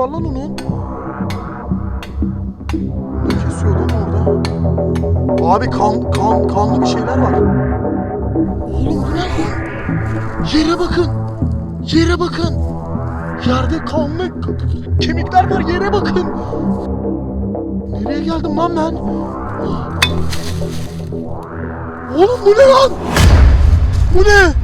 var lan onun. Ne kesiyor lan orada? Abi kan, kan, kanlı bir şeyler var. Oğlum bu ne lan? Yere bakın. Yere bakın. Yerde kanlı kemikler var yere bakın. Nereye geldim lan ben? Oğlum bu ne lan? Bu ne?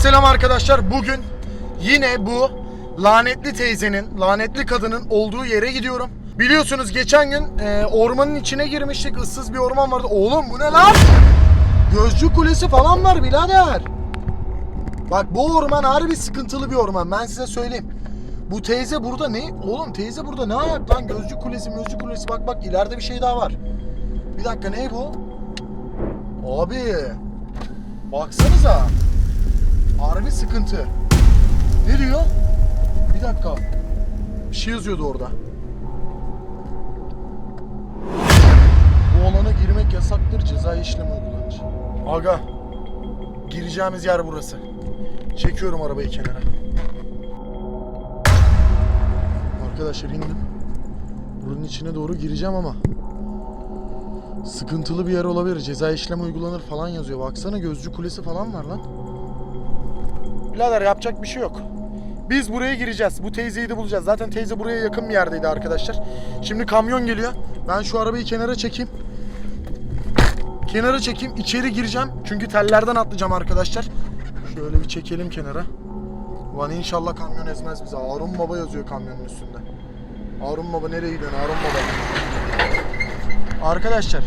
Selam arkadaşlar. Bugün yine bu lanetli teyzenin, lanetli kadının olduğu yere gidiyorum. Biliyorsunuz geçen gün e, ormanın içine girmiştik. ıssız bir orman vardı. Oğlum bu ne lan? Gözcü kulesi falan var birader. Bak bu orman harbi sıkıntılı bir orman. Ben size söyleyeyim. Bu teyze burada ne? Oğlum teyze burada ne ayak lan? Gözcü kulesi, gözcü kulesi. Bak bak ileride bir şey daha var. Bir dakika ne bu? Abi. Baksanıza. Harbi sıkıntı. Ne diyor? Bir dakika. Bir şey yazıyordu orada. Bu alana girmek yasaktır. Ceza işlemi uygulanır. Aga. Gireceğimiz yer burası. Çekiyorum arabayı kenara. Arkadaşlar indim. Buranın içine doğru gireceğim ama sıkıntılı bir yer olabilir. Ceza işlemi uygulanır falan yazıyor. Baksana gözcü kulesi falan var lan. Birader yapacak bir şey yok. Biz buraya gireceğiz. Bu teyzeyi de bulacağız. Zaten teyze buraya yakın bir yerdeydi arkadaşlar. Şimdi kamyon geliyor. Ben şu arabayı kenara çekeyim. Kenara çekeyim. içeri gireceğim. Çünkü tellerden atlayacağım arkadaşlar. Şöyle bir çekelim kenara. Ulan inşallah kamyon ezmez bizi. Harun Baba yazıyor kamyonun üstünde. Harun Baba nereye gidiyorsun Harun Baba? Arkadaşlar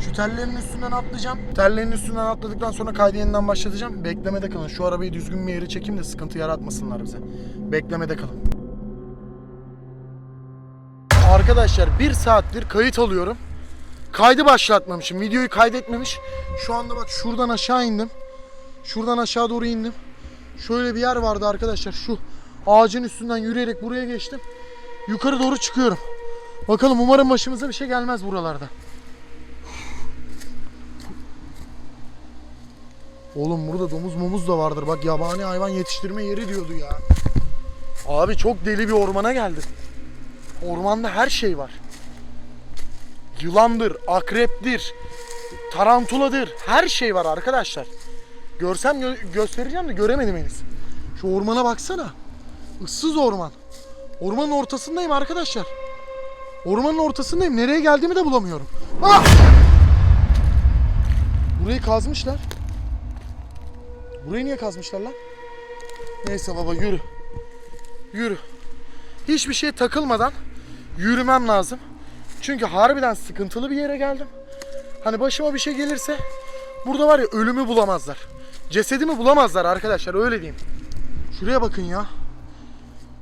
şu tellerin üstünden atlayacağım. Tellerin üstünden atladıktan sonra kaydı yeniden başlatacağım. Beklemede kalın. Şu arabayı düzgün bir yere çekeyim de sıkıntı yaratmasınlar bize. Beklemede kalın. Arkadaşlar bir saattir kayıt alıyorum. Kaydı başlatmamışım. Videoyu kaydetmemiş. Şu anda bak şuradan aşağı indim. Şuradan aşağı doğru indim. Şöyle bir yer vardı arkadaşlar. Şu ağacın üstünden yürüyerek buraya geçtim. Yukarı doğru çıkıyorum. Bakalım umarım başımıza bir şey gelmez buralarda. Oğlum burada domuz momuz da vardır. Bak yabani hayvan yetiştirme yeri diyordu ya. Abi çok deli bir ormana geldim. Ormanda her şey var. Yılandır, akreptir, tarantuladır. Her şey var arkadaşlar. Görsem gö- göstereceğim de göremedim henüz. Şu ormana baksana. Issız orman. Ormanın ortasındayım arkadaşlar. Ormanın ortasındayım. Nereye geldiğimi de bulamıyorum. Ah! Burayı kazmışlar. Burayı niye kazmışlar lan? Neyse baba yürü. Yürü. Hiçbir şeye takılmadan yürümem lazım. Çünkü harbiden sıkıntılı bir yere geldim. Hani başıma bir şey gelirse burada var ya ölümü bulamazlar. Cesedimi bulamazlar arkadaşlar öyle diyeyim. Şuraya bakın ya.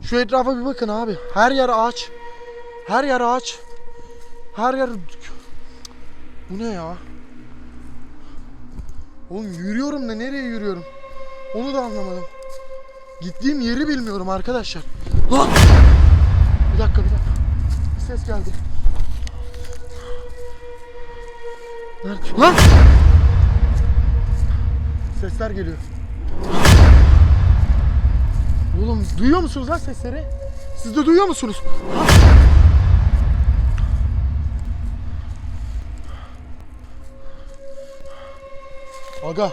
Şu etrafa bir bakın abi. Her yer ağaç. Her yer ağaç. Her yer... Bu ne ya? Oğlum yürüyorum da nereye yürüyorum? Onu da anlamadım. Gittiğim yeri bilmiyorum arkadaşlar. Lan! Bir dakika bir dakika. Bir ses geldi. Nerede? Lan! Sesler geliyor. Oğlum duyuyor musunuz lan sesleri? Siz de duyuyor musunuz? Lan! Aga.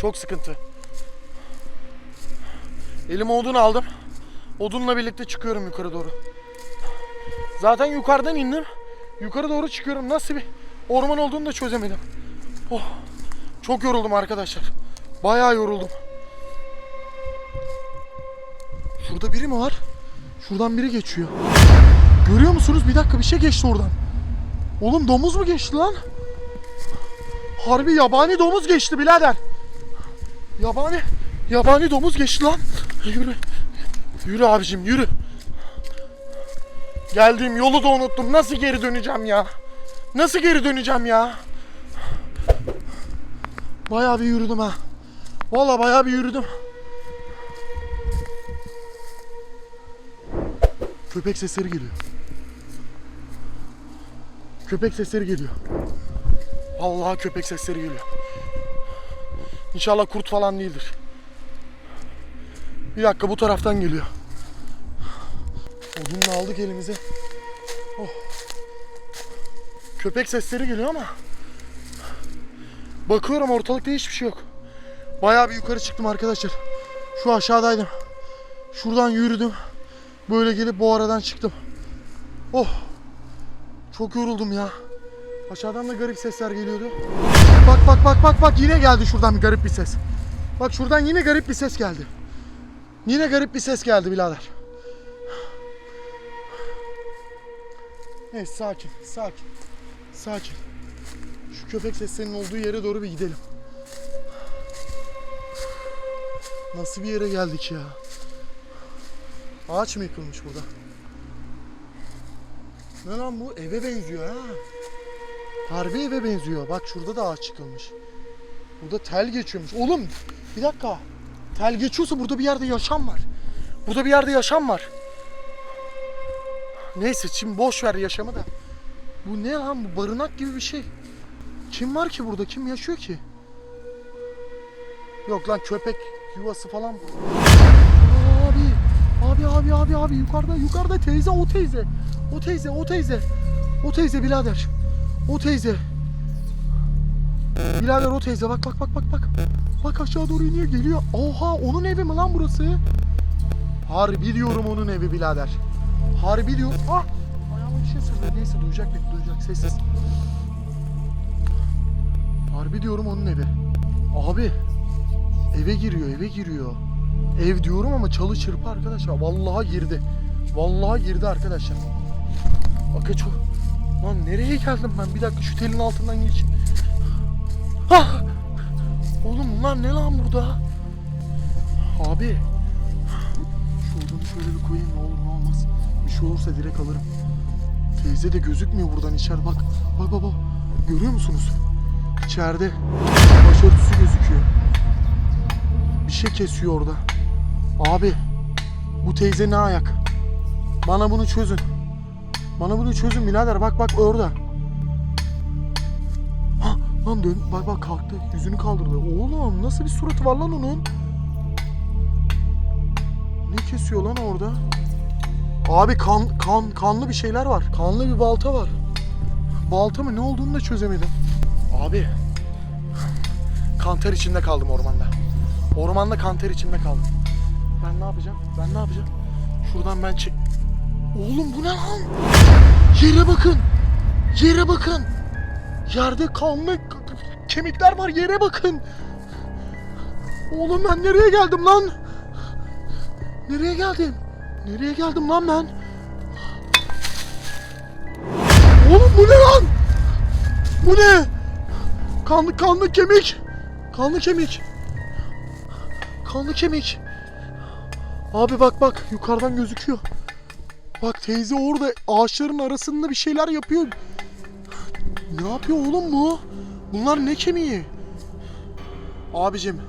Çok sıkıntı. Elime odun aldım. Odunla birlikte çıkıyorum yukarı doğru. Zaten yukarıdan indim. Yukarı doğru çıkıyorum. Nasıl bir orman olduğunu da çözemedim. Oh. Çok yoruldum arkadaşlar. Bayağı yoruldum. Şurada biri mi var? Şuradan biri geçiyor. Görüyor musunuz? Bir dakika bir şey geçti oradan. Oğlum domuz mu geçti lan? Harbi yabani domuz geçti birader. Yabani, yabani domuz geçti lan. Yürü. Yürü abicim yürü. Geldiğim yolu da unuttum. Nasıl geri döneceğim ya? Nasıl geri döneceğim ya? Bayağı bir yürüdüm ha. Vallahi bayağı bir yürüdüm. Köpek sesleri geliyor. Köpek sesleri geliyor. Vallahi köpek sesleri geliyor. İnşallah kurt falan değildir. Bir dakika bu taraftan geliyor. Odunla aldık elimize. Oh. Köpek sesleri geliyor ama bakıyorum ortalıkta hiçbir şey yok. Bayağı bir yukarı çıktım arkadaşlar. Şu aşağıdaydım. Şuradan yürüdüm. Böyle gelip bu aradan çıktım. Oh. Çok yoruldum ya. Aşağıdan da garip sesler geliyordu. Bak bak bak bak bak yine geldi şuradan garip bir ses. Bak şuradan yine garip bir ses geldi. Yine garip bir ses geldi birader. Neyse sakin, sakin, sakin. Şu köpek seslerinin olduğu yere doğru bir gidelim. Nasıl bir yere geldik ya? Ağaç mı yıkılmış burada? Ne lan bu? Eve benziyor ha. Harbi eve benziyor. Bak şurada da ağaç yıkılmış. Burada tel geçiyormuş. Oğlum bir dakika. Tel geçiyorsa burada bir yerde yaşam var. Burada bir yerde yaşam var. Neyse şimdi boş ver yaşamı da. Bu ne lan bu barınak gibi bir şey. Kim var ki burada? Kim yaşıyor ki? Yok lan köpek yuvası falan. Abi, abi abi abi abi yukarıda yukarıda teyze o teyze. O teyze o teyze. O teyze birader. O teyze. Birader o teyze bak bak bak bak bak. Bak aşağı doğru iniyor geliyor. Oha onun evi mi lan burası? Harbi diyorum onun evi birader. Harbi diyorum. Ah! Ayağıma bir şey sırdı. Neyse duyacak beni duyacak sessiz. Harbi diyorum onun evi. Abi eve giriyor eve giriyor. Ev diyorum ama çalı çırpı arkadaşlar. Vallahi girdi. Vallahi girdi arkadaşlar. Bakın çok... Lan nereye geldim ben? Bir dakika şu telin altından geçeyim. Hah! Oğlum bunlar ne lan burada? Abi. Şu odunu şöyle bir koyayım ne olur ne olmaz. Bir şey olursa direkt alırım. Teyze de gözükmüyor buradan içeride bak. Bak bak bak. Görüyor musunuz? İçeride başörtüsü gözüküyor. Bir şey kesiyor orada. Abi bu teyze ne ayak? Bana bunu çözün. Bana bunu çözün birader bak bak orada. Ha, lan dön bak bak kalktı yüzünü kaldırdı. Oğlum nasıl bir suratı var lan onun? Ne kesiyor lan orada? Abi kan kan kanlı bir şeyler var. Kanlı bir balta var. Balta mı ne olduğunu da çözemedim. Abi kanter içinde kaldım ormanda. Ormanda kanter içinde kaldım. Ben ne yapacağım? Ben ne yapacağım? Şuradan ben çek... Oğlum bu ne lan? Yere bakın. Yere bakın. Yerde kanlı kemikler var. Yere bakın. Oğlum ben nereye geldim lan? Nereye geldim? Nereye geldim lan ben? Oğlum bu ne lan? Bu ne? Kanlı kanlı kemik. Kanlı kemik. Kanlı kemik. Abi bak bak yukarıdan gözüküyor. Bak teyze orada ağaçların arasında bir şeyler yapıyor. Ne yapıyor oğlum bu? Bunlar ne kemiği? Abicim.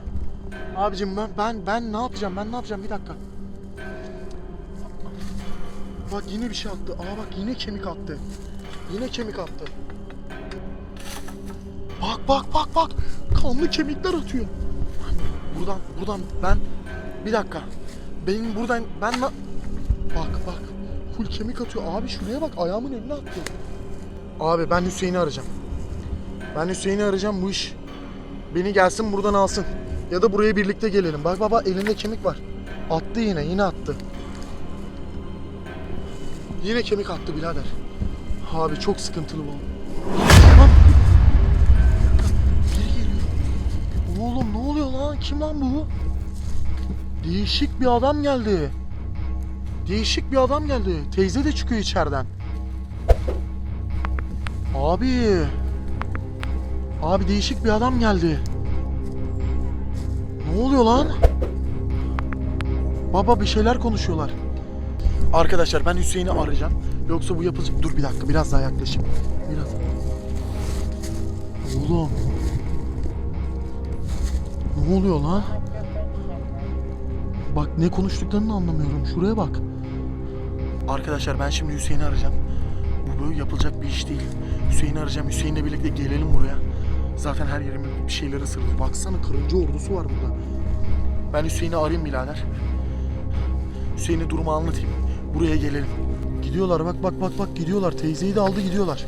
Abicim ben ben ben ne yapacağım? Ben ne yapacağım? Bir dakika. Bak yine bir şey attı. Aa bak yine kemik attı. Yine kemik attı. Bak bak bak bak. Kanlı kemikler atıyor. Buradan buradan ben bir dakika. Benim buradan ben. Bak bak. Full kemik atıyor. Abi şuraya bak ayağımın önüne attı. Abi ben Hüseyin'i arayacağım. Ben Hüseyin'i arayacağım bu iş. Beni gelsin buradan alsın. Ya da buraya birlikte gelelim. Bak baba elinde kemik var. Attı yine yine attı. Yine kemik attı birader. Abi çok sıkıntılı bu. Lan! Biri geliyor. Oğlum ne oluyor lan? Kim lan bu? Değişik bir adam geldi. Değişik bir adam geldi. Teyze de çıkıyor içeriden. Abi. Abi değişik bir adam geldi. Ne oluyor lan? Baba bir şeyler konuşuyorlar. Arkadaşlar ben Hüseyin'i arayacağım. Yoksa bu yapılacak. Dur bir dakika biraz daha yaklaşayım. Biraz. Oğlum. Ne oluyor lan? Bak ne konuştuklarını anlamıyorum. Şuraya bak. Arkadaşlar ben şimdi Hüseyin'i arayacağım. Bu böyle yapılacak bir iş değil. Hüseyin'i arayacağım. Hüseyin'le birlikte gelelim buraya. Zaten her yerime bir şeyler ısırdı. Baksana kırıncı ordusu var burada. Ben Hüseyin'i arayayım birader. Hüseyin'e durumu anlatayım. Buraya gelelim. Gidiyorlar bak bak bak bak gidiyorlar. Teyzeyi de aldı gidiyorlar.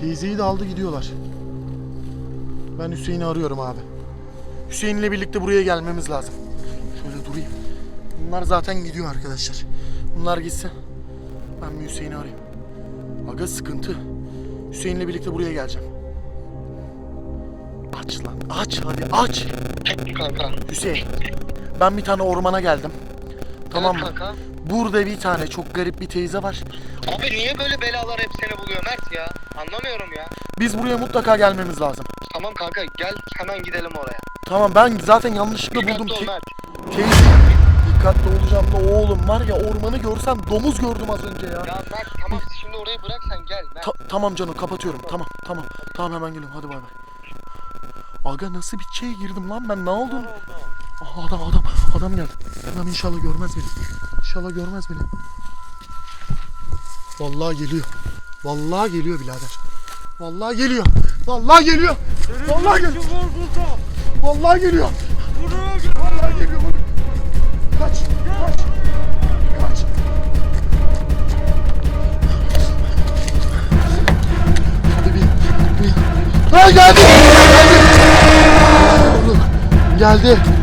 Teyzeyi de aldı gidiyorlar. Ben Hüseyin'i arıyorum abi. Hüseyin'le birlikte buraya gelmemiz lazım. Şöyle durayım. Bunlar zaten gidiyor arkadaşlar. Bunlar gitsin. Ben bir Hüseyin'i arayayım. Aga sıkıntı. Hüseyin'le birlikte buraya geleceğim. Aç lan aç hadi aç. Kanka. Hüseyin. Ben bir tane ormana geldim. Tamam mı? kanka. Burada bir tane çok garip bir teyze var. Abi niye böyle belalar hep seni buluyor Mert ya? Anlamıyorum ya. Biz buraya mutlaka gelmemiz lazım. Tamam kanka gel hemen gidelim oraya. Tamam ben zaten yanlışlıkla buldum. Dikkatli ol Te- Mert. teyze. Dikkatli olacağım da oğlum var ya ormanı görsem domuz gördüm az önce ya. Ya Mert tamam şimdi orayı bırak sen gel Mert. Ta- tamam canım kapatıyorum. Tamam tamam. Tamam hemen geliyorum. Hadi bay bay. Aga nasıl bir şeye girdim lan ben ne oldum? Aha, adam adam adam geldi. Adam inşallah görmez beni. İnşallah görmez beni. Vallahi geliyor. Vallahi geliyor birader. Vallahi geliyor. Vallahi geliyor. Vallahi geliyor. Vallahi geliyor. Vallahi geliyor. Kaç. Kaç. Kaç. Hadi bin. Bin. Ha geldi. Geldi. Geldi.